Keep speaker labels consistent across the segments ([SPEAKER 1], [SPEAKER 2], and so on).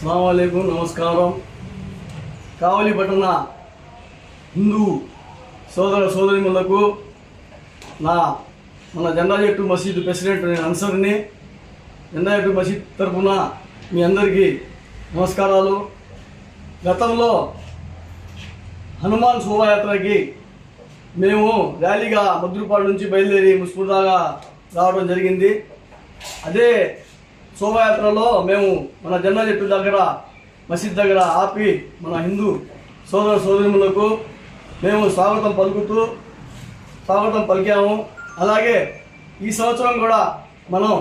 [SPEAKER 1] అస్సలం నమస్కారం. కావలి పట్టణ హిందూ సోదర సోదరిములకు నా మన జెండా చెట్టు మసీదు ప్రెసిడెంట్ నేను అన్సర్ని జెండా చెట్టు మసీద్ తరఫున మీ అందరికీ నమస్కారాలు. గతంలో హనుమాన్ శోభాయాత్రకి మేము ర్యాలీగా మద్రుపాడు నుంచి బయలుదేరి ముస్పూర్ రావడం జరిగింది. అదే శోభాయాత్రలో మేము మన జెండా చెట్టు దగ్గర మసీద్ దగ్గర ఆపి మన హిందూ సోదర సోదరులకు మేము స్వాగతం పలుకుతూ స్వాగతం పలికాము. అలాగే ఈ సంవత్సరం కూడా మనం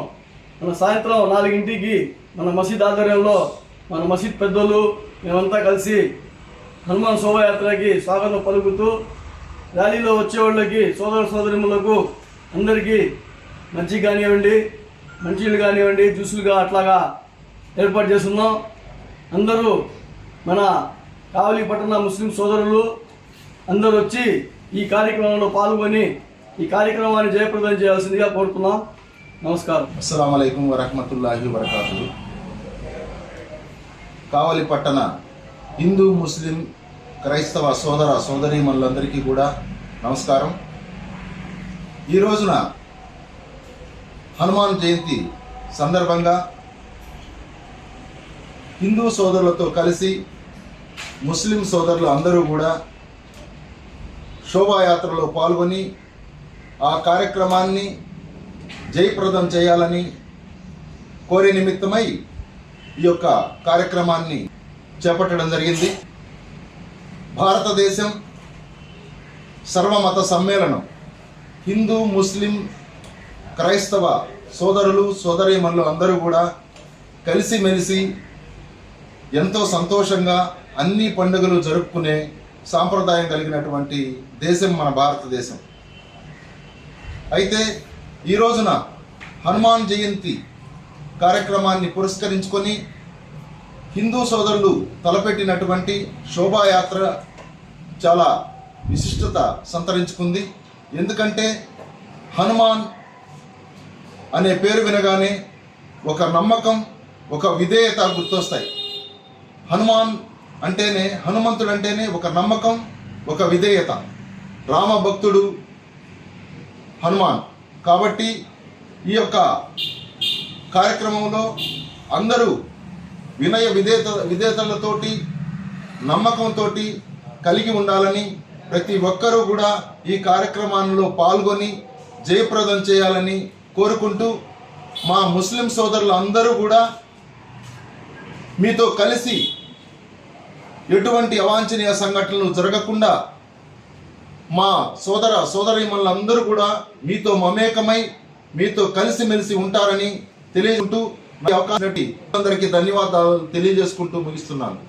[SPEAKER 1] మన సాయంత్రం నాలుగింటికి మన మసీద్ ఆధ్వర్యంలో మన మసీద్ పెద్దలు మేమంతా కలిసి హనుమాన్ శోభాయాత్రకి స్వాగతం పలుకుతూ ర్యాలీలో వచ్చేవాళ్ళకి సోదర సోదరిములకు అందరికీ మంచి కానివ్వండి మంచిలు కానివ్వండి జ్యూసులుగా అట్లాగా ఏర్పాటు చేస్తున్నాం. అందరూ మన కావలి పట్టణ ముస్లిం సోదరులు అందరూ వచ్చి ఈ కార్యక్రమంలో పాల్గొని ఈ కార్యక్రమాన్ని జయప్రదం చేయాల్సిందిగా కోరుతున్నాం. నమస్కారం.
[SPEAKER 2] అస్సలం అయికం వరహమతుల్లాహి వరకాతు కావలి పట్టణ హిందూ ముస్లిం క్రైస్తవ సోదర సోదరీమణులందరికీ కూడా నమస్కారం. ఈ రోజున హనుమాన్ జయంతి సందర్భంగా హిందూ సోదరులతో కలిసి ముస్లిం సోదరులు అందరూ కూడా శోభాయాత్రలో పాల్గొని ఆ కార్యక్రమాన్ని జయప్రదం చేయాలని కోరే నిమిత్తమై ఈ యొక్క కార్యక్రమాన్ని చేపట్టడం జరిగింది. భారతదేశం సర్వమత సమ్మేళనం హిందూ ముస్లిం క్రైస్తవ సోదరులు సోదరీమణులు అందరూ కూడా కలిసిమెలిసి ఎంతో సంతోషంగా అన్ని పండుగలు జరుపుకునే సాంప్రదాయం కలిగినటువంటి దేశం మన భారతదేశం. అయితే ఈ రోజున హనుమాన్ జయంతి కార్యక్రమాన్ని పురస్కరించుకొని హిందూ సోదరులు తలపెట్టినటువంటి శోభాయాత్ర చాలా విశిష్టత సంతరించుకుంది. ఎందుకంటే హనుమాన్ అనే పేరు వినగానే ఒక నమ్మకం ఒక విధేయత గుర్తొస్తాయి. హనుమాన్ అంటేనే హనుమంతుడు అంటేనే ఒక నమ్మకం ఒక విధేయత. రామ భక్తుడు హనుమాన్. కాబట్టి ఈ యొక్క కార్యక్రమంలో అందరూ వినయ విధేత విధేతలతోటి నమ్మకంతో కలిగి ఉండాలని ప్రతి ఒక్కరూ కూడా ఈ కార్యక్రమాల్లో పాల్గొని జయప్రదం చేయాలని కోరుకుంటూ మా ముస్లిం సోదరులు అందరూ కూడా మీతో కలిసి ఎటువంటి అవాంఛనీయ సంఘటనలు జరగకుండా మా సోదర సోదరీమణులందరూ కూడా మీతో మమేకమై మీతో కలిసిమెలిసి ఉంటారని తెలియజేసుకుంటూ అవకాశం అందరికీ ధన్యవాదాలు తెలియజేసుకుంటూ ముగిస్తున్నాను.